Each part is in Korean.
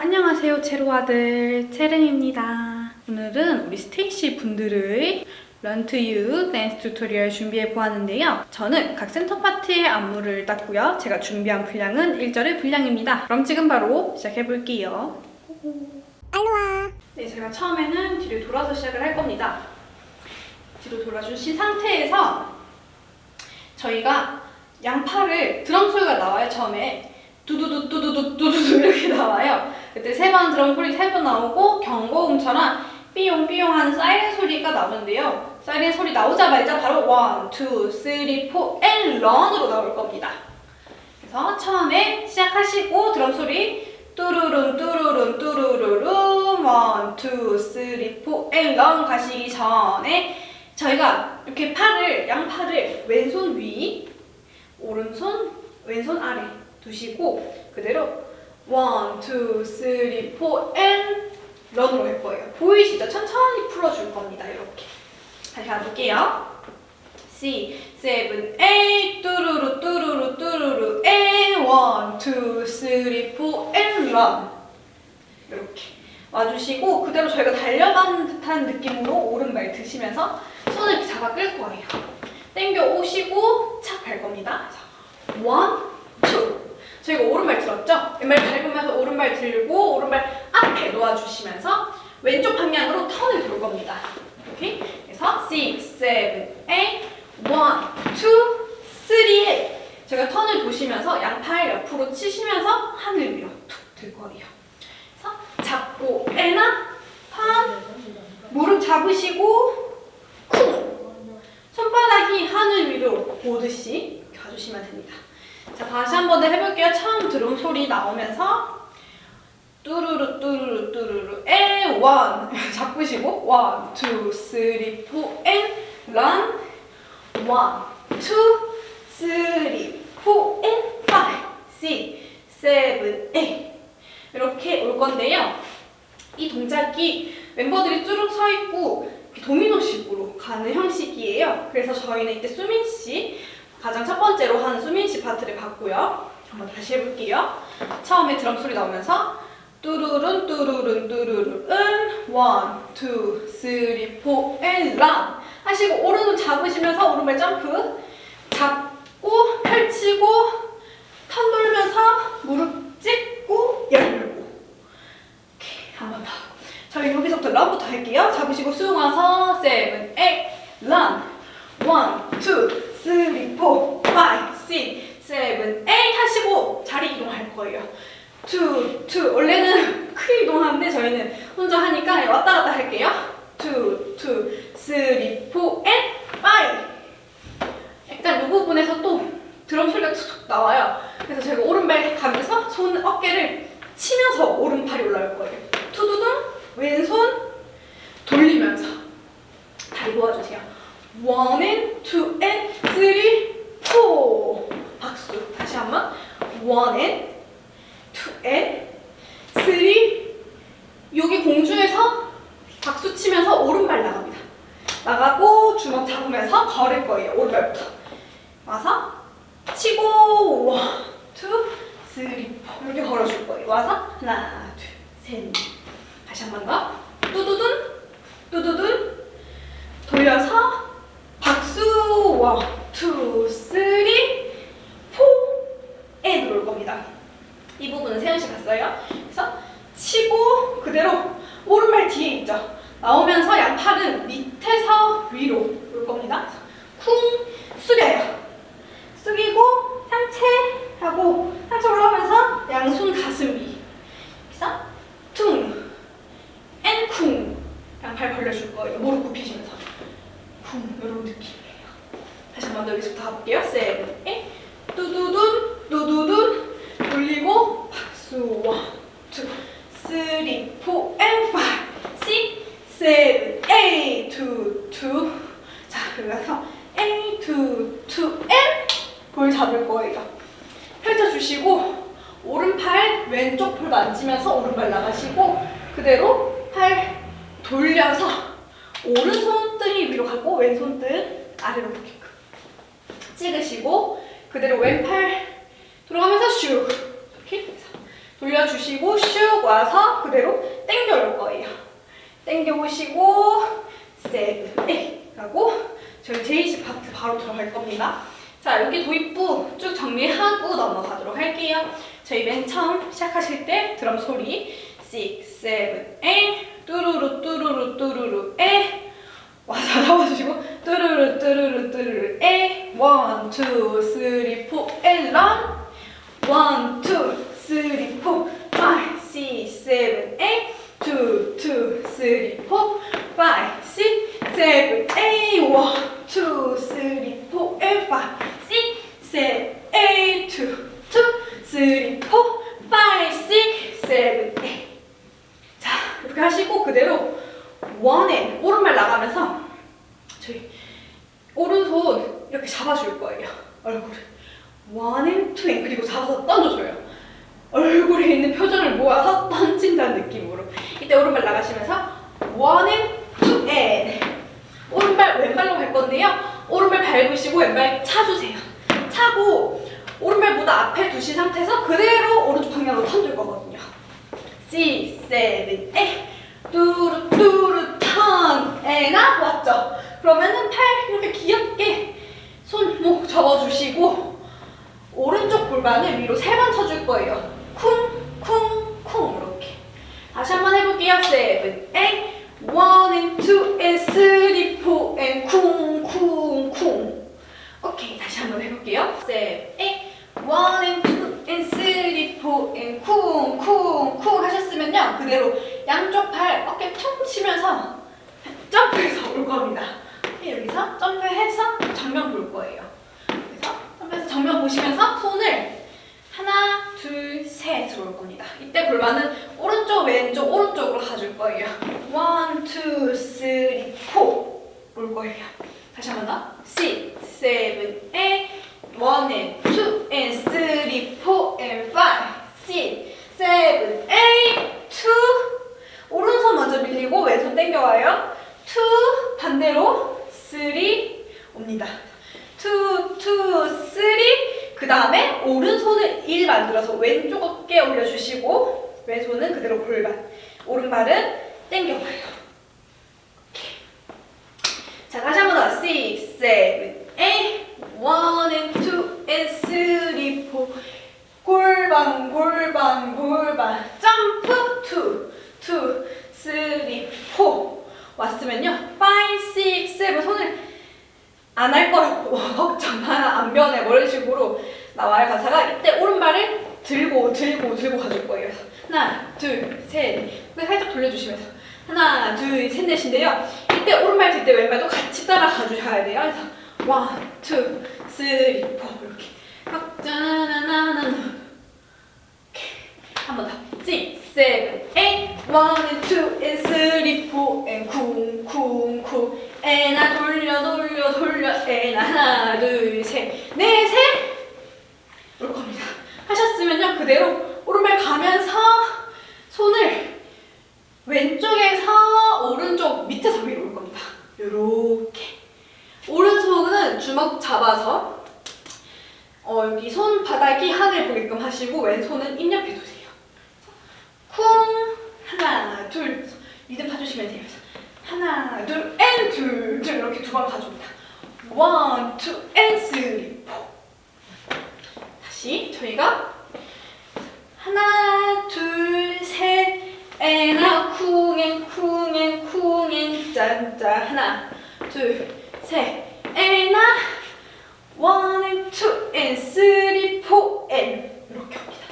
안녕하세요 제로아들 채릉입니다. 오늘은 우리 스테이시 분들의 런투유 댄스 튜토리얼 준비해 보았는데요. 저는 각 센터 파트의 안무를 땄고요. 제가 준비한 분량은 1절의 분량입니다. 그럼 지금 바로 시작해 볼게요. 알로아 네 제가 처음에는 뒤로 돌아서 시작을 할 겁니다. 뒤로 돌아주신 상태에서 저희가 양팔을 드럼 소리가 나와요 처음에 두두두 두두두 두두두 이렇게 나와요. 그때 세 번 드럼 소리 세번 나오고 경고음처럼 삐용 삐용 하는 사이렌 소리가 나오는데요. 사이렌 소리 나오자마자 바로 원, 투, 쓰리, 포, 앤 런으로 나올 겁니다. 그래서 처음에 시작하시고 드럼 소리 뚜루룬 뚜루룬 뚜루루룬 원, 투, 쓰리, 포, 앤 런 가시기 전에 저희가 이렇게 팔을 양팔을 왼손 위 오른손 왼손 아래 두시고 그대로 원, 투, 쓰리, 포, 앤 런으로 할 거예요. 보이시죠? 천천히 풀어줄 겁니다. 이렇게 다시 가볼게요. C, seven, eight, 뚜루루 뚜루루 뚜루루 앤 원, 투, 쓰리, 포, 앤런 이렇게 와주시고 그대로 저희가 달려가는 듯한 느낌으로 오른발 드시면서 손을 이렇게 잡아 끌 거예요. 당겨 오시고 착 갈 겁니다. 그래서 원, 투. 저희가 오른발 들었죠? 왼발 밟으면서 오른발 들고 오른발 앞에 놓아주시면서 왼쪽 방향으로 턴을 돌 겁니다. 이렇게 그래서 6, 7, 8, 1, 2, 3, 8 제가 턴을 도시면서 양팔 옆으로 치시면서 하늘 위로 툭 들 거예요. 그래서 잡고 에나 턴 무릎 잡으시고 쿵 손바닥이 하늘 위로 보듯이 가주시면 됩니다. 자 다시 한 번 더 해볼게요. 처음 드럼 소리 나오면서 뚜루루 뚜루루 뚜루루 앤원 잡으시고 원, 투, 쓰리, 포, 앤 런 원, 투, 쓰리, 포, 앤 파이브, 식, 세븐, 에잇 이렇게 올 건데요. 이 동작이 멤버들이 쭈룩 서 있고 도미노식으로 가는 형식이에요. 그래서 저희는 이때 수민 씨 가장 첫 번째로 하는 수민 씨 파트를 봤고요. 한번 다시 해볼게요. 처음에 드럼 소리 나오면서 뚜루룬 뚜루룬 뚜루룬 원, 투, 쓰리, 포, 앤런 하시고 오른손 잡으시면서 오른발 점프 잡고 펼치고 턴 돌면서 무릎 찍고 열고 오케이 한 번 더. 저희 여기서부터 런부터 할게요. 잡으시고 쑥 와서 세븐, 에잇, 런 원, 투, 쓰리, 포, 파이브, 식, 세븐, 에잇 하시고 자리 이동할 거예요. 투, 투. 원래는 크게 이동하는데 저희는 혼자 하니까 왔다 갔다 할게요. 투, 투, 쓰리, 포, 앤 파이브. 약간 이 부분에서 또 드럼 소리가 툭툭 나와요. 그래서 제가 오른발 가면서 손 어깨를 치면서 오른팔이 올라올 거예요. 투두둥 왼손 돌리면서 다리 모아주세요. 원 앤, 투 앤, 쓰리, 포. 박수. 다시 한번. 원 앤, 투 앤, 쓰리. 여기 공중에서 박수 치면서 오른발 나갑니다. 나가고 주먹 잡으면서 걸을 거예요. 오른발부터. 와서 치고 원, 투, 쓰리, 포 이렇게 걸어줄 거예요. 와서 하나, 둘, 셋, 넷. 다시 한 번 더. 뚜두둔, 뚜두둔. 돌려서 박수 원, 투, 쓰리, 포. 에 놓을 겁니다. 이 부분은 세연 씨 갔어요. 그래서 치고 그대로 오른발 뒤에 있죠. 나오면서 양팔은 밑에서 위로 올 겁니다. 쿵 숙여요. 숙이고 상체하고 상체 올라오면서 양손 가슴 위. 그래서 퉁, 앤쿵 양팔 벌려줄 거예요. 무릎 굽히시면서 쿵 이런 느낌이에요. 다시 한번 더 여기서부터 가볼게요. 세븐, 에 뚜두둔, 뚜두둔 돌리고 박수 원, 투, 쓰리, 포, 앤 파이브, 식, 세븐, 에잇, 투, 투. 자, 그래서 에잇, 투, 투, 앤볼 잡을 거예요. 펼쳐주시고 오른팔 왼쪽 볼 만지면서 오른발 나가시고 그대로 팔 돌려서 오른손등이 위로 가고 왼손등 아래로 이렇게 찍으시고 그대로 왼팔 돌아가면서 슉 이렇게 돌려주시고 슉 와서 그대로 당겨올 거예요. 당겨오시고 세븐 에잇 하고 저희 제이시 파트 바로 들어갈 겁니다. 자 여기 도입부 쭉 정리하고 넘어가도록 할게요. 저희 맨 처음 시작하실 때 드럼 소리 6, 7, 8 뚜루루 뚜루루 뚜루루 에 와서 잡아주시고 뚜루루 뚜루루 뚜루루 에 1, 2, 3, 4 and run One, two, three. 손목 접어주시고 오른쪽 골반을 위로 세 번 쳐줄 거예요. 쿵 쿵 쿵 이렇게 다시 한번 해볼게요. 7, 8 1 and 2 and 3, 4 and 쿵쿵 쿵 오케이 다시 한번 해볼게요. 7, 8 1 and 2 and 3, 4 and 쿵쿵 쿵 하셨으면요 그대로 양쪽 팔 어깨 퉁 치면서 점프해서 올 겁니다. 네, 여기서 점프해서 정면 볼 거예요. 그래서 정면 보시면서 손을 하나, 둘, 셋으로 올 겁니다. 이때 골반은 오른쪽, 왼쪽, 오른쪽으로 가줄 거예요. 원, 투, 쓰리, 포. 올 거예요. 다시 한 번 더. six, seven, eight. one and two and three, four and five, six, seven, eight, two. 오른손 먼저 밀리고 왼손 당겨와요. two 반대로 three 옵니다. Two, two, three. 그 다음에 오른손을 1 만들어서 왼쪽 어깨 올려주시고 왼손은 그대로 골반. 오른발은 당겨와요. 자 다시 한 번 더. 6, 7, 8 1 and 2 and 3, 4 골반 골반 골반 점프 2, 2, 3, 4 왔으면요 5, 6, 7 손을 안 할 거라고 걱정 하나 안 변해 뭐 이런 식으로 나와요. 가사가 이때 오른발을 들고 들고 들고 가줄 거예요. 하나 둘셋. 살짝 돌려주시면서. 하나 둘셋 넷인데요. 이때 오른발 들때 왼발도 같이 따라가 주셔야 돼요. 그래서 원, 투, 쓰리, 포. 이렇게. 깍짜나나나나 한번 더. six, seven, 에나 하나 둘셋넷셋 올 겁니다. 하셨으면요 그대로 오른발 가면서 손을 왼쪽에서 오른쪽 밑에서 위로 올 겁니다. 요렇게 오른손은 주먹 잡아서 어, 여기 손바닥이 하늘 보게끔 하시고 왼손은 입 옆에 두세요. 쿵 하나 둘 리듬 타주시면 돼요. 그래서 하나 둘앤둘둘 이렇게 두 번 가줍니다. 원, 투, 앤, 쓰리, 포. 다시 저희가 하나, 둘, 셋, 에나 쿵앤 쿵앤 쿵앤 짠짠 하나, 둘, 셋, 에나 one and two and three, four and 이렇게 합니다.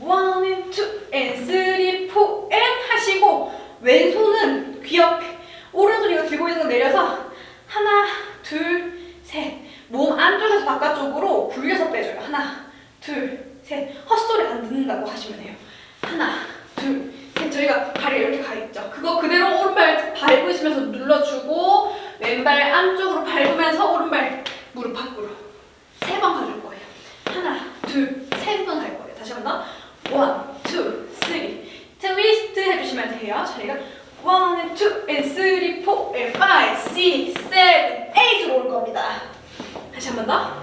one and two and three, four and 하시고 왼손은 귀 옆에 오른손 이거 들고 있는 거 내려서 하나, 둘, 셋. 몸 안쪽에서 바깥쪽으로 굴려서 빼줘요. 하나, 둘, 셋. 헛소리 안 듣는다고 하시면 돼요. 하나, 둘, 셋. 저희가 발이 이렇게 가 있죠. 그거 그대로 오른발 밟으시면서 눌러주고 왼발 안쪽으로 밟으면서 오른발 무릎 밖으로 세 번 가줄 거예요. 하나, 둘, 세 번 갈 거예요. 다시 한 번 더. 원, 투, 쓰리. 트위스트 해주시면 돼요. 저희가 one and two and three, four and five, six, seven, eight으로 올 겁니다. 다시 한 번 더.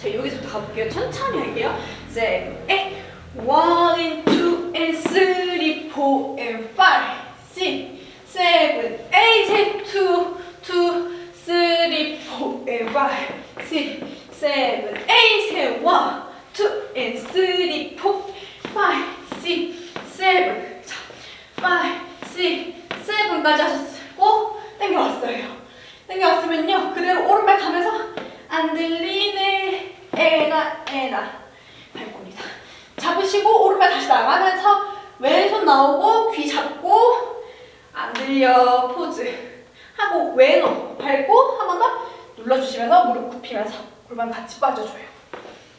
저희 여기서부터 가볼게요. 천천히 할게요. seven, eight, One and two and three, four and five, six, seven, eight, and two, two, three, four and five, six, seven, eight, and one, 자, five, seven까지 하셨고 땡겨왔어요. 땡겨왔으면요 그대로 오른발 가면서 안 들리네 에나 에나 할 겁니다. 잡으시고 오른발 다시 나가면서 왼손 나오고 귀 잡고 안 들려 포즈 하고 왼손 밟고 한 번 더 눌러주시면서 무릎 굽히면서 골반 같이 빠져줘요.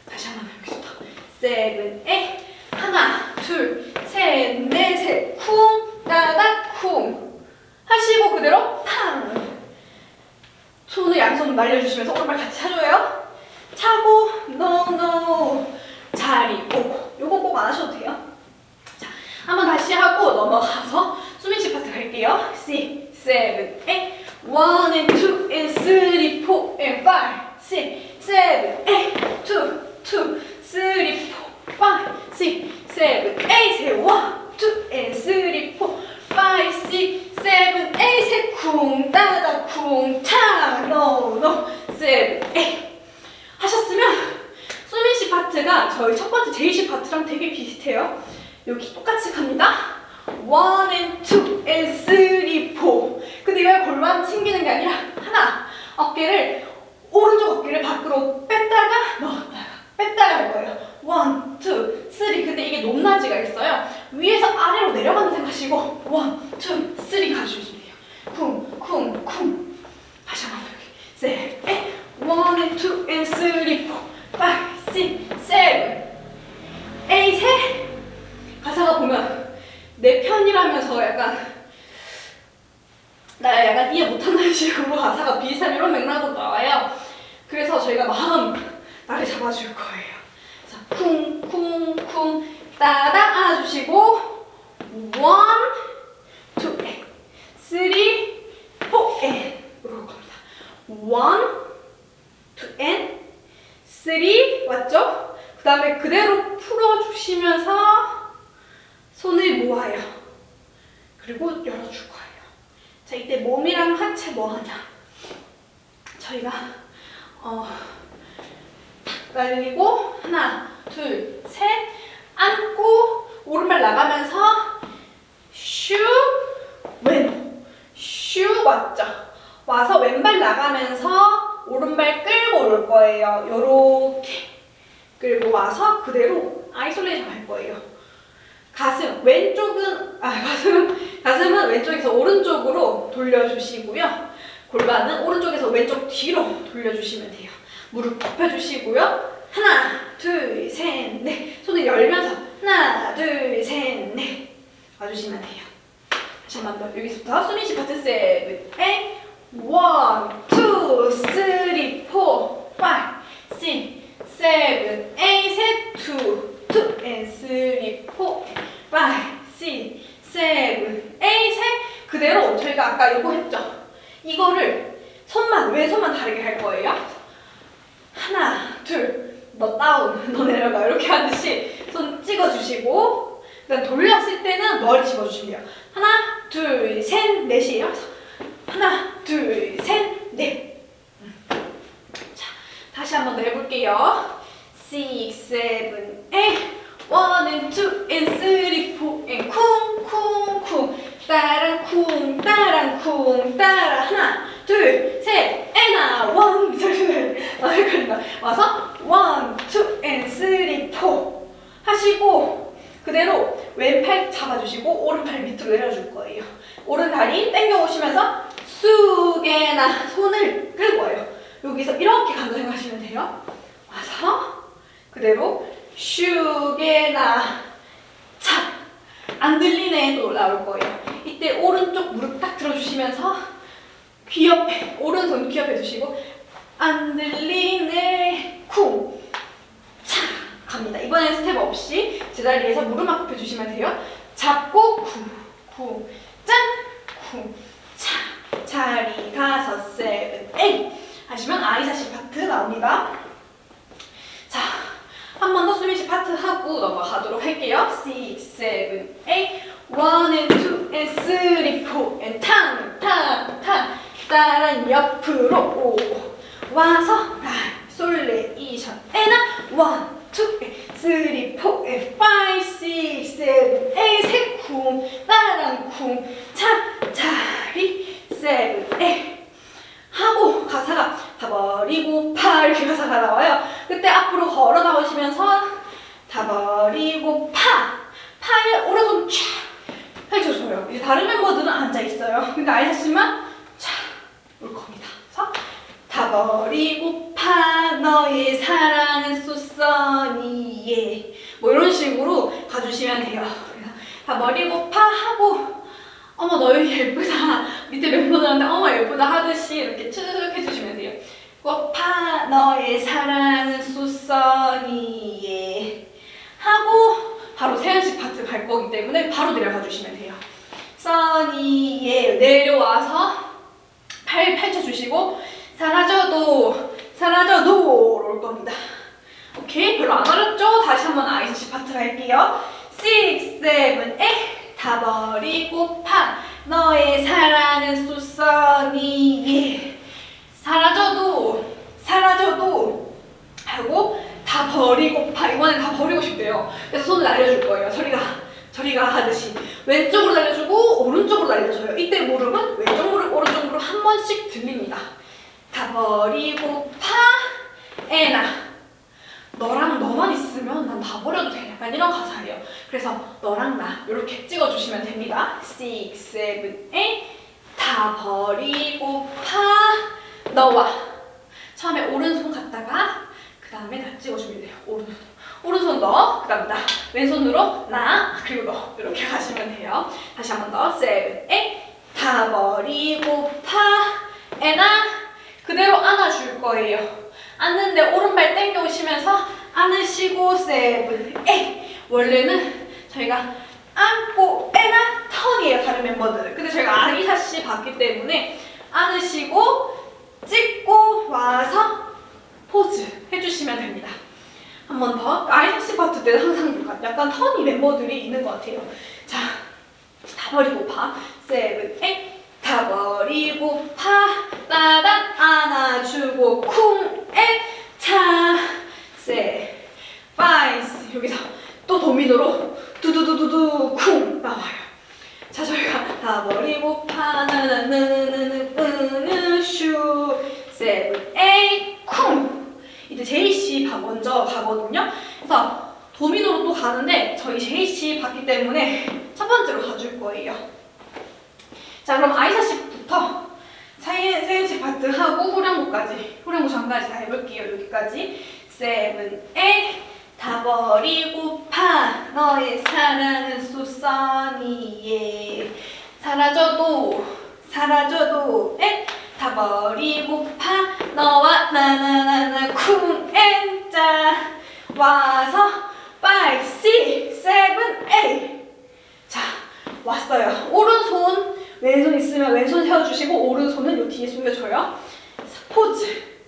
다시 한번 해보겠습니다. 세븐, 에 하나, 둘, 셋, 넷, 셋, 쿵, 따닥, 쿵. 하시고 그대로 탕. 손을 양손 날려주시면서 오른발 같이 차줘요. 차고, no, no. 자리 오고. 요거 꼭 안 하셔도 돼요. 자, 한번 다시 하고 넘어가서 수민씨 파트 갈게요. 6, 7, bar. And two and three, four, five, six, seven, eight. 셋. 가사가 보면 내 편이라면서 약간 나 약간 이해 못한다는 식으로 가사가 비슷한 이런 맥락으로 나와요. 그래서 저희가 마음 나를 잡아줄 거예요. 자, 쿵쿵쿵 따다 안아주시고 and three, four, and 이럴 겁니다. one, two, and three 맞죠? 그 다음에 그대로 풀어주시면서 손을 모아요. 그리고 열어줄 거예요. 자, 이때 몸이랑 하체 뭐 하냐? 저희가 어 날리고 하나, 둘, 셋 안고 오른발 나가면서 슈 왼, 슈 왔죠? 와서 왼발 나가면서 오른발 끌고 올 거예요. 요렇게 끌고 와서 그대로 아이솔레이션 할 거예요. 가슴 왼쪽은 아 가슴은 가슴은 왼쪽에서 오른쪽으로 돌려주시고요. 골반은 오른쪽에서 왼쪽 뒤로 돌려주시면 돼요. 무릎 굽혀주시고요. 하나, 둘, 셋, 넷. 손을 열면서 하나, 둘, 셋, 넷. 와주시면 돼요. 다시 한 번 더. 여기서부터 수민 씨 파트 세븐, 에 쓰리, 포, 파이브, 식, 세븐, 에잇, 셋, 투, 투, 앤 쓰리, 포, 파이브, 식, 세븐, 에잇, 셋. 그대로 저희가 아까 이거 했죠? 이거를 손만, 왼손만 다르게 할 거예요. 하나, 둘, 너 다운, 너 내려가 이렇게 하듯이 손 찍어주시고 그다음 돌렸을 때는 머리 집어주시면 돼요. 하나, 둘, 셋, 넷이에요. 하나, 둘, 셋, 넷. 음. 자, 다시 한 번 더 해볼게요. Six, seven, eight. One and two and three, four and 쿵, 쿵, 쿵. 따랑 쿵, 따랑 쿵, 따라 하나, 둘, 셋, 에나, 원, 헷갈린다. 와서 one, two and three, four 하시고 그대로 왼팔 잡아주시고 오른팔 밑으로 내려줄 거예요. 오른 다리 당겨 오시면서 쑥에나 손을 끌고 와요. 여기서 이렇게 간다 생각하시면 돼요. 와서 그대로 슈게나 찹. 안 들리네도 나올 거예요. 이때 오른쪽 무릎 딱 들어주시면서 귀 옆에 오른손 귀 옆에 두시고 안 들리네 쿵 차. 갑니다. 이번엔 스텝 없이 제자리에서 무릎만 굽혀 주시면 돼요. 잡고 짠, 쿵 차. 자리 세븐 에잇 하시면 아이사시 파트 나옵니다. 자, 한 번 더 수빈씨 파트 하고 넘어가도록 할게요. 6, 7, 8 1 and 2 and 3, 4 and 탕, 탕, 탕 따라 옆으로 오. 와서 라, 솔레이션. 에나 1, 2, 3, 4 and 5, 6, 7, 8 세쿵. 따라랑 쿵. 차차리 7, 8 하고 가사가 다 버리고 파 이렇게 가사가 나와요. 그때 앞으로 걸어 나오시면서 다 버리고 파 파에 오른손 쫙 펼쳐줘요. 이제 다른 멤버들은 앉아 있어요. 근데 아이사 씨만 쫙올 겁니다. 그래서 다 버리고 파 너의 사랑은 쏘써니예 뭐 이런 식으로 가주시면 돼요. 다 버리고 파 하고 어머 너 여기 예쁘다 밑에 멤버들한테 어머 예쁘다 하듯이 이렇게 쭉 해주시면 돼요. 꽃파 너의 사랑은 쏘써니예 하고 바로 세연씨 파트 갈 거기 때문에 바로 내려가 주시면 돼요. 써니예 내려와서 팔 펼쳐 주시고 사라져도 사라져도 올 겁니다. 오케이 별로 안 어렵죠? 다시 한번 아이씨 파트 갈게요. 6, 7, 8 다 버리고 파 너의 사랑은 쏘써니 예. 사라져도 사라져도 하고 다 버리고 파 이번엔 다 버리고 싶대요. 그래서 손을 날려줄 거예요. 저리가 저리가 하듯이. 왼쪽으로 날려주고 오른쪽으로 날려줘요. 이때 무릎은 왼쪽 무릎 오른쪽 무릎 한 번씩 들립니다. 다 버리고 파 에나 너랑 너만 있으면 난 다 버려도 돼. 약간 이런 가사예요. 그래서 너랑 나 이렇게 찍어주시면 됩니다. 6, 7, 8. 다 버리고 파 너와 처음에 오른손 갔다가 그 다음에 다 찍어주면 돼요. 오른손 오른손 너, 그 다음 나 왼손으로 나 그리고 너 이렇게 가시면 돼요. 다시 한 번 더. 7, 8. 다 버리고 파 에나 그대로 안아줄 거예요. 앉는데 오른발 당겨오시면서 안으시고 세븐 에 원래는 저희가 안고 에나 턴이에요 다른 멤버들은. 근데 저희가 아이사 씨 봤기 때문에 안으시고 찍고 와서 포즈 해주시면 됩니다. 한 번 더. 아이사 씨 파트 때는 항상 약간- 턴이 멤버들이 있는 것 같아요. 자 다 버리고 파. 세븐 에다 버리고 파. 따단 안아주고 쿵 여기서 또 도미노로 두두두두두 쿵 나와요. 자 저희가 다 머리 못파 나나나나나나나 슈 세븐 에이 쿵 이때 제이 씨 먼저 가거든요. 그래서 도미노로 또 가는데 저희 제이 씨 봤기 때문에 첫 번째로 가줄 거예요. 자 그럼 아이사 씨부터 사이에 세일즈 파트 하고 후렴구까지 후렴구 전까지 다 해볼게요 여기까지 세븐 에이 다 버리고 파 너의 사랑은 쏘써니예 사라져도 사라져도 에다 버리고 파 너와 나나나나 쿵엔짜 와서 5, 6, 7, 8 자, 왔어요. 오른손, 왼손 있으면 왼손 세워주시고 오른손은 요 뒤에 숨겨줘요. 포즈.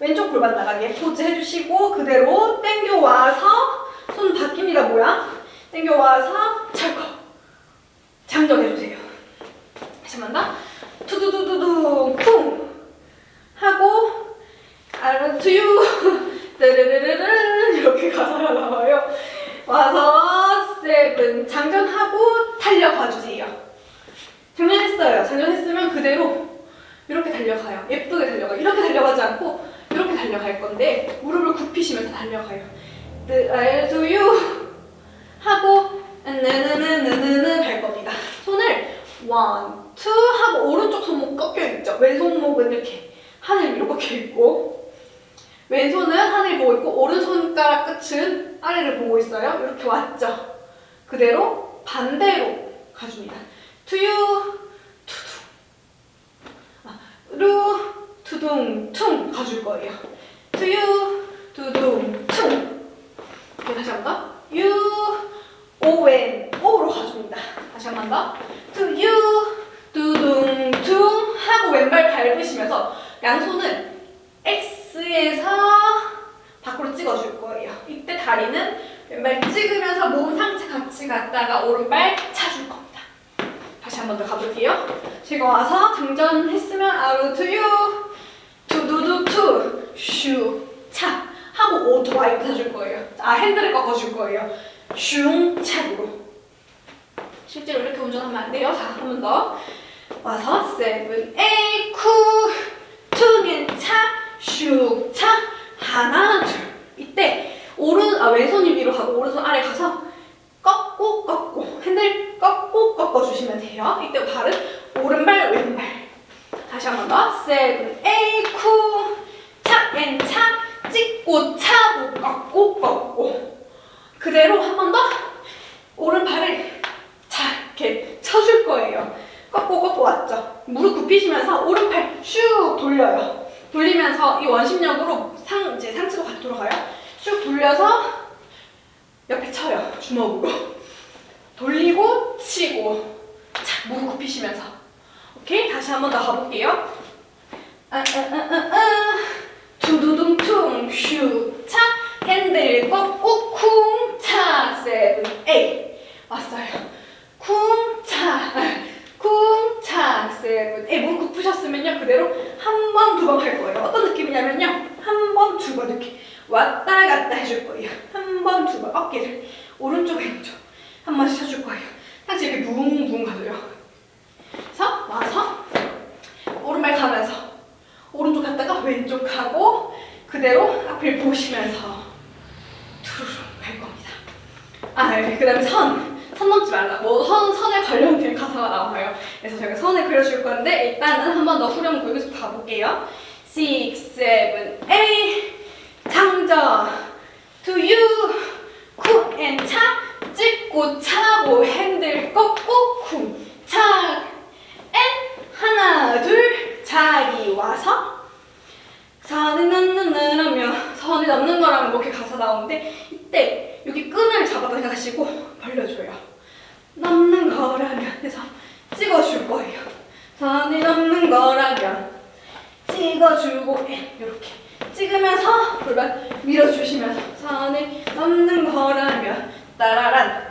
왼쪽 골반 나가게 포즈 해주시고 그대로 당겨와서 손 바뀝니다. 뭐야? 당겨와서 철컥. 장전해주세요. 다시 한번 더. 투두두두두 쿵 하고 you 르르르르르 이렇게 가사가 나와요. 와서 세븐 장전하고 달려가 주세요. 장전했어요. 장전했으면 그대로 이렇게 달려가요. 예쁘게 달려가. 이렇게 달려가지 않고 이렇게 달려갈 건데 무릎을 굽히시면서 달려가요. The I do you 하고 느느느느느느 갈 겁니다. 손을 one, two 하고 오른쪽 손목 꺾여 있죠. 왼손목은 이렇게 하늘 위로 꺾여 있고 왼손은 하늘 보고 있고 오른손가락 끝은 아래를 보고 있어요. 이렇게 왔죠. 그대로 반대로 가줍니다. 투유 투둥 아, 루 투둥 퉁 가줄 거예요. 투유 투둥 퉁 이렇게 다시 한 번. 유 오웬 오로 가줍니다. 다시 한번 더. 투유 두둥 퉁 하고 왼발 밟으시면서 양손은 X에서 밖으로 찍어줄 거예요. 이때 다리는 왼발 찍으면서 몸 상체 같이 갔다가 오른발 차줄 겁니다. 다시 한 번 더 가볼게요. 제가 와서 장전했으면 아루 투유 투두두 투 슈 차 하고 오토바이 타줄 거예요. 아 핸들을 꺾어줄 거예요. 슝 차고 실제로 이렇게 운전하면 안 돼요. 자, 한 번 더. 와서 세븐 에이 쿠 투는 차, 슉 차, 하나 둘. 이때 오른 아 왼손이 위로 가고 오른손 아래 가서 꺾고 꺾고 핸들 꺾고 꺾어 주시면 돼요. 이때 발은 오른발 왼발. 다시 한 번 더. 세븐 에이 쿠 차앤차 찍고 차고 꺾고 꺾고 그대로 한 번 더 오른발을 자 이렇게 쳐줄 거예요. 꺾고 꺾고 왔죠. 무릎 굽히시면서 오른팔 슉 돌려요. 돌리면서 이 원심력으로 상 이제 상체로 같이 돌아가요. 슉 돌려서 옆에 쳐요. 주먹으로 돌리고 치고 자 무릎 굽히시면서 오케이 다시 한 번 더 가볼게요. 아, 아, 아, 아, 아. 두두둥퉁 슈 차 핸들 꺾고 쿵차 세븐 에이 왔어요. 쿵차 쿵차 세븐 에이 무릎 굽으셨으면요 그대로 한 번 두 번 할 거예요. 어떤 느낌이냐면요 한 번 두 번 이렇게 왔다 갔다 해줄 거예요. 한 번 두 번 어깨를 오른쪽 왼쪽 한 번씩 쳐줄 거예요. 상체 이렇게 붕붕 가줘요. 그래서 와서 오른발 가면서 오른쪽 갔다가 왼쪽 가고 그대로 앞을 보시면서 투루루 갈 겁니다. 아, 네. 그 다음에 선. 선 넘지 말라. 뭐 선, 선에 관련된 가사가 나와요. 그래서 제가 선을 그려줄 건데 일단은 한 번 더 후렴 보여서 가볼게요. 6, 7, 8 장전 to you 쿵앤 차 찍고 차고 핸들 꺾고 쿵차 둘 자리 와서 선을 넘는 하며 선을 넘는 거라면 이렇게 가사 나오는데 이때 여기 끈을 생각하시고 벌려줘요. 넘는 거라면 그래서 찍어줄 거예요. 선을 넘는 거라면 찍어주고 이렇게 찍으면서 골반 밀어주시면서 선을 넘는 거라면 따라란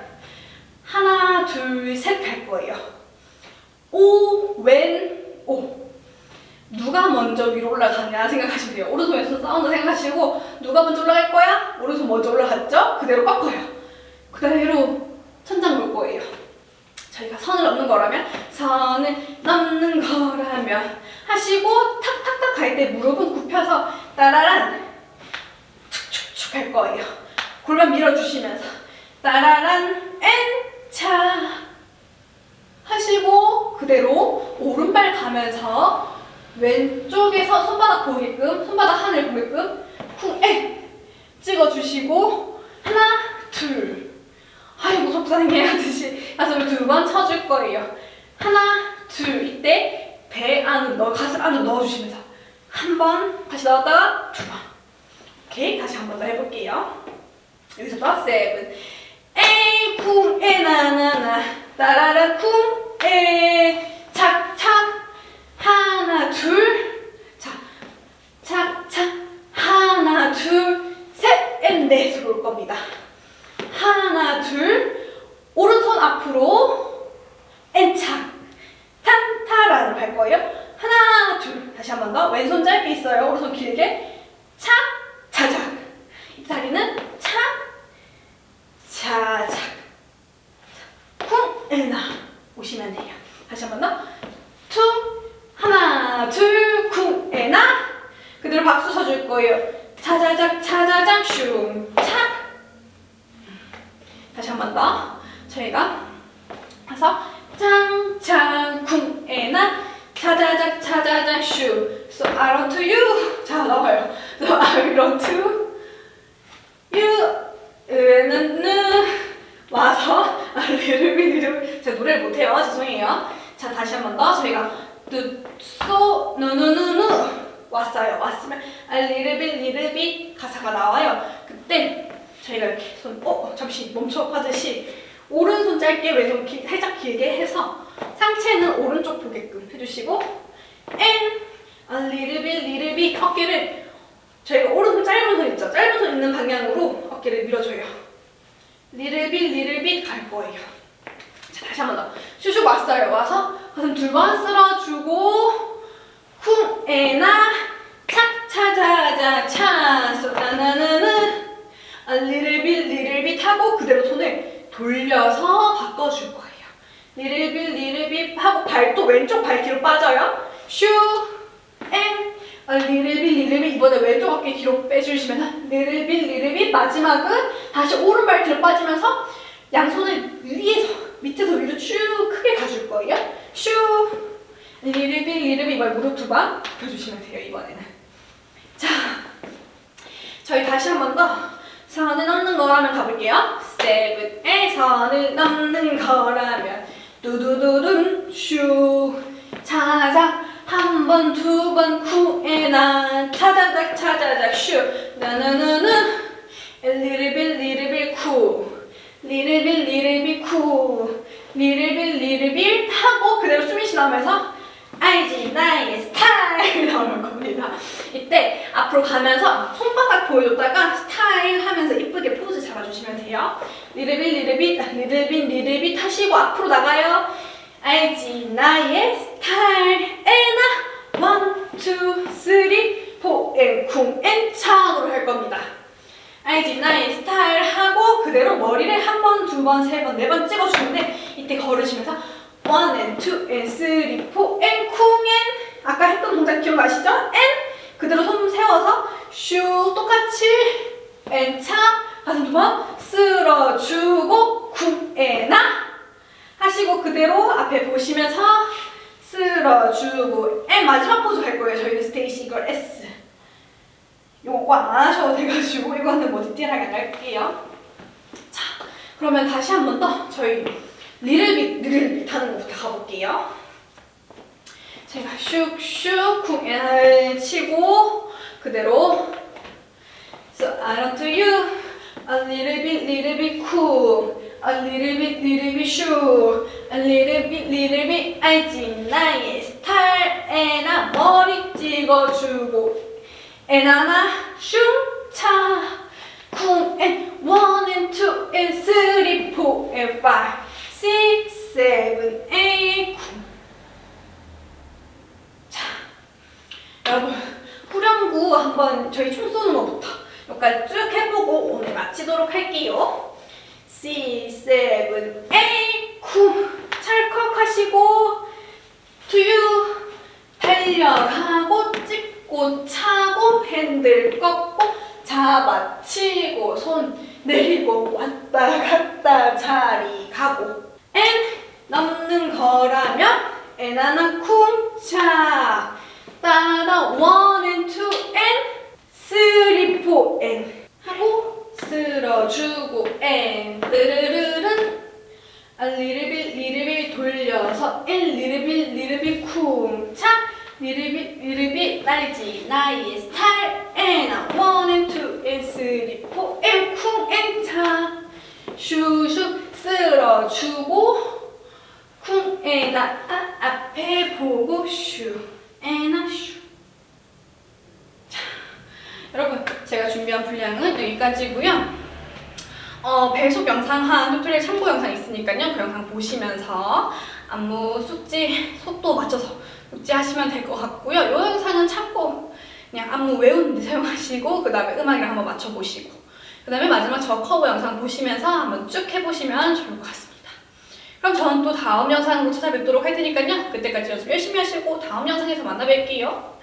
하나 둘 셋 할 거예요. 오, 왼, 오. 누가 먼저 위로 올라가냐 생각하시면 돼요. 오른손 왼손 싸운다 생각하시고 누가 먼저 올라갈 거야? 오른손 먼저 올라갔죠? 그대로 꺾어요. 그대로 천장 볼 거예요. 저희가 선을 넘는 거라면 선을 넘는 거라면 하시고 탁탁탁 갈 때 무릎은 굽혀서 따라란 축축축 할 거예요. 골반 밀어주시면서 따라란 엔차 하시고 그대로 오른발 가면서 왼쪽에서 손바닥 보게끔 손바닥 하늘 보게끔 쿵에! 찍어주시고 하나 둘. 아이고 속상해 하듯이 가슴을 두 번 쳐줄 거예요. 하나 둘. 이때 배 안으로 넣어 가슴 안으로 넣어주시면서 한 번 다시 넣었다가 두 번. 오케이 다시 한 번 더 해볼게요. 여기서부터 세븐. 에이 쿵에 나나나. 따라라 쿵에. 착착 하나 둘자 착착 하나 둘 셋 앤 넷으로 올 겁니다. 하나 둘. 오른손 앞으로. 엔착 탄타란을 할 거예요. 하나 둘. 다시 한 번 더. 왼손 짧게 있어요. 오른손 길게. 착 자작. 이 다리는 착 자작 쿵 에나 오시면 돼요 다시 한 번 더 퉁 하나 둘쿵 에나 그대로 박수 쳐줄 거예요 차자작 차자작 슝착 다시 한 번 더 저희가 해서 짱짱 쿵 에나 차자작 차자작 슈 So I run to you 자 나와요 So I run to you 으는느 와서 아르르르르 제가 노래를 못해요 죄송해요 자 다시 한 번 더 저희가 뚜쏘 누누누누 왔어요 왔으면 알리르빗 리르빗 가사가 나와요 그때 저희가 이렇게 손 어 잠시 멈춰 하듯이 오른손 짧게 왼손 기, 살짝 길게 해서 상체는 오른쪽 보게끔 해주시고 and a little 어깨를 저희가 오른손 짧은 손 있죠? 짧은 손 있는 방향으로 어깨를 밀어줘요. 리틀빗 리틀빗 갈 거예요. 자 다시 한 번 더. 슈슉 왔어요. 와서 가슴 두번 쓸어주고 쿵 에나 착 차자자 차 쏘나나나나 아, 리틀빗 리틀빗 하고 그대로 손을 돌려서 바꿔줄 거예요. 리틀빗 리틀빗 하고 발도 왼쪽 발 뒤로 빠져요. 슈 엔. 아, 리틀빗 리틀빗 이번에 왼쪽 어깨 뒤로 빼주시면 리틀빗 리틀빗 마지막은 다시 오른발 뒤로 빠지면서 양손을 위에서 밑에서 위로 쭉 크게 가줄 거예요. 슈 리틀빗 리틀빗 이번에 무릎 두번 펴주시면 돼요 이번에는. 자 저희 다시 한 번 더 선을 넘는 거라면 가볼게요. 세븐에 선을 넘는 거라면 두두두둔 슈. 찾아 한 번 두번 구에나. 찾아닥 찾아닥 슈. 나나나나. 리르빌 리르빌 쿠 리르빌 리르빌 쿠 리르빌 리르빌 하고 그대로 숨이 쉬나면서 알지 나의 스타일 나올 겁니다. 이때 앞으로 가면서 손바닥 보여줬다가 스타일 하면서 이쁘게 포즈 잡아주시면 돼요. 리르빗 리르빗 리르빗 리르빗 하시고 앞으로 나가요. 알지 나의 스타일 에나 원, 투, 쓰리, 포, 앤, 쿵, 앤 차으로 할 겁니다. 알지 나의 스타일 하고 그대로 머리를 한 번, 두 번, 세 번, 네 번 찍어주는데 이때 걸으시면서 원, 앤, 투, 앤, 쓰리, 포, 앤, 쿵, 앤 아까 했던 동작 기억나시죠? 앤 그대로 손 세워서 슈 똑같이 앤차 가슴 두번 쓸어주고 쿵, 에나 하시고 그대로 앞에 보시면서 쓸어주고 앤 마지막 포즈 할 거예요. 저희는 스테이시 이걸 S 요거 안 하셔도 돼가지고 이거는 뭐 디테일하게 안 할게요. 자, 그러면 다시 한 번 더 저희 리를빗, 리를빗 하는 것부터 가볼게요. 제가 슉슉 궁을 치고 그대로 So I don't do you a little bit, little bit cool a little bit, little bit sure a little bit, little bit 알지 나의 스타일 에나 머리 찍어주고 에나나 슝차 궁에 1 and 2 and 3, 4 and 5 것부터 여기까지 쭉 해보고 오늘 마치도록 할게요. C, seven, eight, 쿵 찰컥하시고 투유 달려가고 찍고 차고 핸들 꺾고 잡아치고 손 내리고 왔다 갔다 자리 가고 엔 넘는 거라면 엔 하나 쿵차 따라 원앤투앤 쓰리 포앤 하고 쓸어주고 앤 뜨르르른. 아 리르빌 리르빌 돌려서 앤 리르빌 리르빌 쿵차 리르빌 리르빌 날지. 나의 스타일 앤아 원앤투앤 쓰리 포앤쿵앤차. 슈슉 쓸어주고 쿵에나 아, 앞에 보고 슈. 에나 슈. 자, 여러분 제가 준비한 분량은 여기까지고요 어, 배속 영상 한 튜토리얼 참고 영상 있으니까요 그 영상 보시면서 안무 숙지 속도 맞춰서 숙지 하시면 될 것 같고요 이 영상은 참고 그냥 안무 외우는데 사용하시고 그 다음에 음악이랑 한번 맞춰보시고 그 다음에 마지막 저 커버 영상 보시면서 한번 쭉 해보시면 좋을 것 같습니다. 그럼 저는 또 다음 영상으로 찾아뵙도록 할 테니까요. 그때까지 연습 열심히 하시고 다음 영상에서 만나 뵐게요.